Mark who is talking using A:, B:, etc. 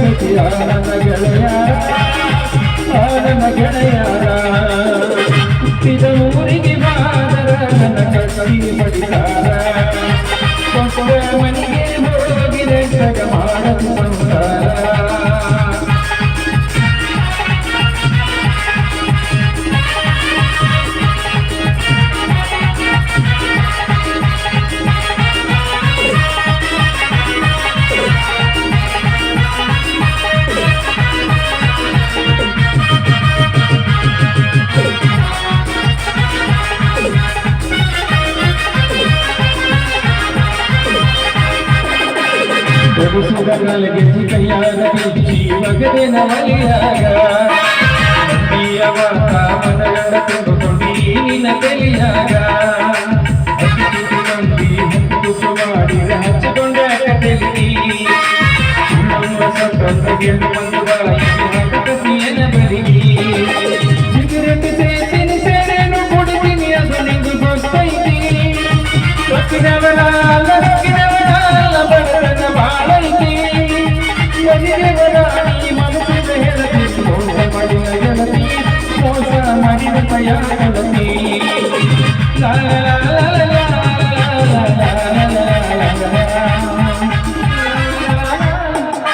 A: ನನ್ನ ಗೆಳೆಯ ಗೆಳೆಯರ ಹುಟ್ಟಿದ ಊರಿಗೆ ಬಾದರ ನನ್ನ ಕಟ್ಟಿ ಪ್ರಭುಸುರಗಳಿಗೆ ಕೈಯಾಗ ಜೀವಗದೆ ನವಲಿಯಾಗ ನಂಬಿಯವ ಕಾಮನಗಳ ತುಂಬಿಕೊಂಡಿ ನಿನ್ನ ತಲೆಯಾಗ ನಂಬಿ ಮುತ್ತು ಮಾಡಿದ ಹಚ್ಚಿಕೊಂಡ ಕತೆಲಿ ನಮ್ಮ ಗೆದ್ದು la la la